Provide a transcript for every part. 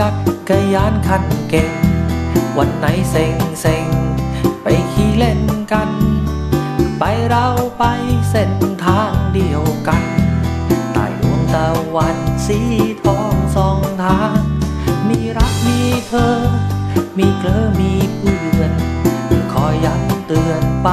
จักกรยานคันเก่ง วันไหนเซ็งเซ็งไปขี่เล่นกัน ไปเราไปเส้นทางเดียวกันใต้ดวงตะวันสีทองสองทาง มีรักมีเธอ มีเกลอมีเพื่อน คอยย้ำเตือนไป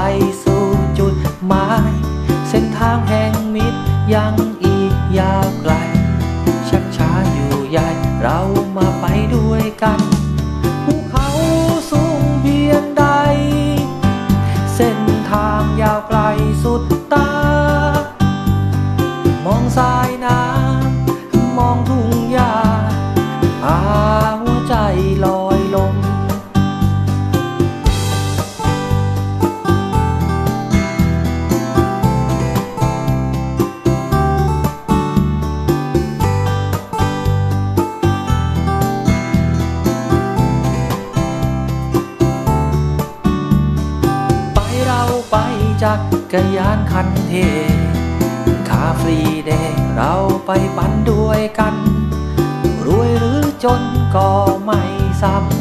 จักกรยานคันเท คาฟรีเดย์เราไปปั่นด้วยกัน รวยหรือจนก็ไม่สำ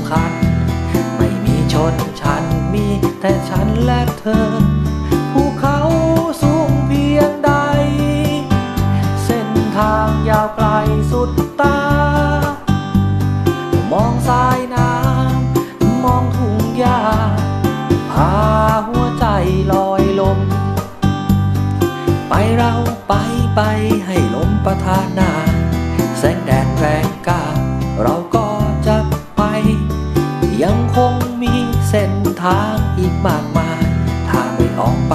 ไปให้ลมประทานหนาแสงแดดแรงกล้า เราก็จะไป ยังคงมีเส้นทางอีกมากมาย ถ้าไม่ออกไป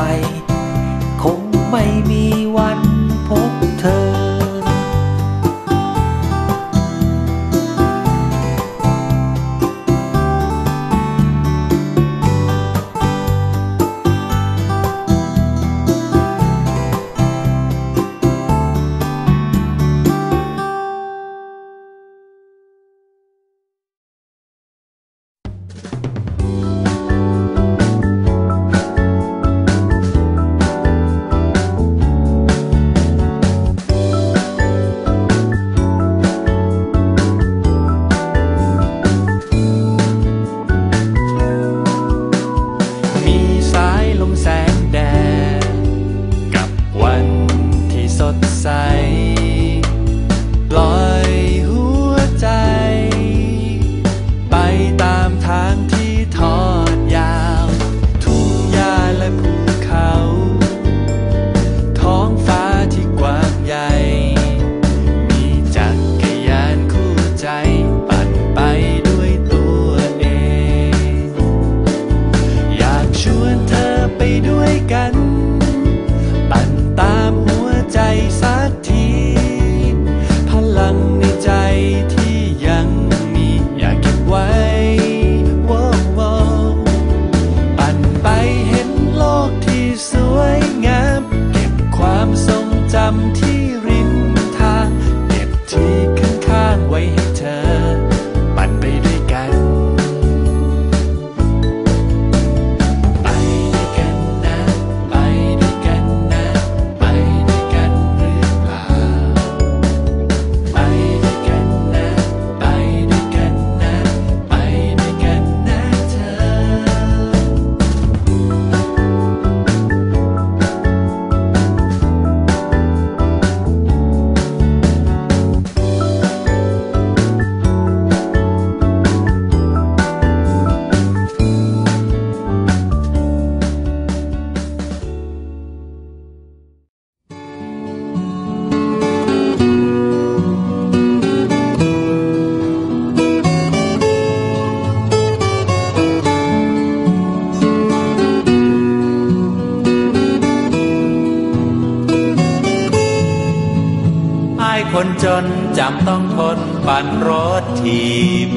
คนจนจำต้องทนปั่นรถถีบ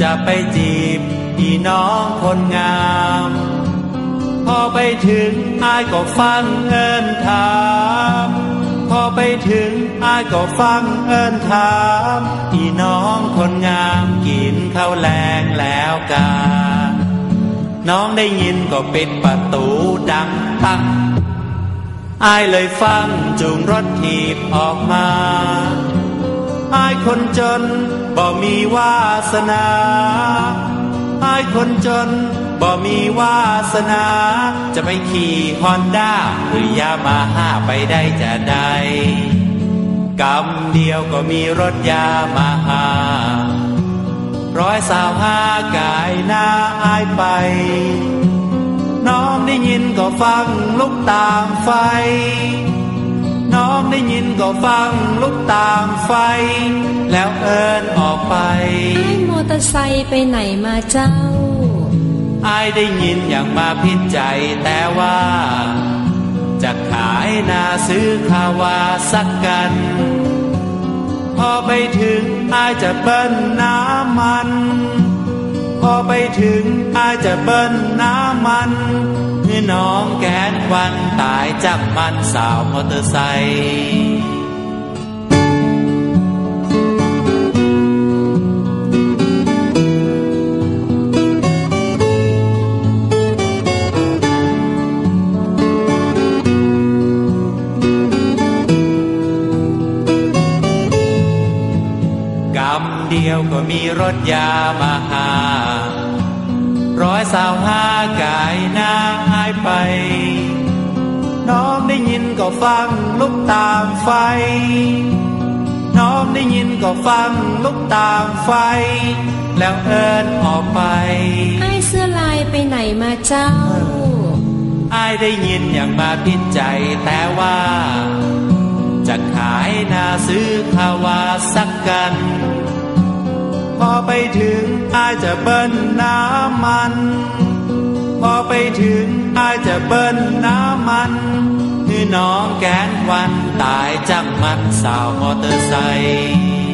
จะไปจีบอีน้องคนงาม พอไปถึงอ้ายก็ฟังเอินถาม พอไปถึงอ้ายก็ฟังเอินถาม อีน้องคนงามกินข้าวแรงแล้วกาน้องได้ยินก็ปิดประตูดังปัง อายเลยฟังจูงรถถีบออกมาอายคนจนบ่มีวาสนาอายคนจนบ่มีวาสนา จะไปขี่ฮอนด้าหรือยามาฮ่าไปได้จะได้กำเดียวก็มีรถยามาฮ่าร้อยสาวห้ากายหน้าอายไปน้อได้ ยินก็ฟังลุกตามไฟ น้องได้ยินก็ฟังลุกตามไฟ แล้วเอินออกไปไอ้มอเตอร์ไซค์ไปไหนมาเจ้าอายได้ยินอย่างมาพิจใจแต่ว่า จะขายนาซื้อคาวาสักกัน พอไปถึงอายจะเบิ้ลน้ำมันพ อไปถึงอายจะเบิ้ลน้ำมันให้น้องแกนควันตายจากมันสาวมอเตอร์ไซค์เดียวก็มีรถยามาหา ร้อยสาวห้ากายหน้าหายไป น้องได้ยินก็ฟังลุกตามไฟ น้องได้ยินก็ฟังลุกตามไฟ แล้วเอินออกไปไอ้เสื้อลายไปไหนมาเจ้าอายได้ยินอย่างมาพิจใจแต่ว่า จะขายนาซื้อคาวาสักกัน พอไปถึงอายจะเบิ้ลน้ำมัน พอไปถึงอายจะเบิ้ลน้ำมันคือน้องแกนวันตายจังมันสาวมอเตอร์ไซค์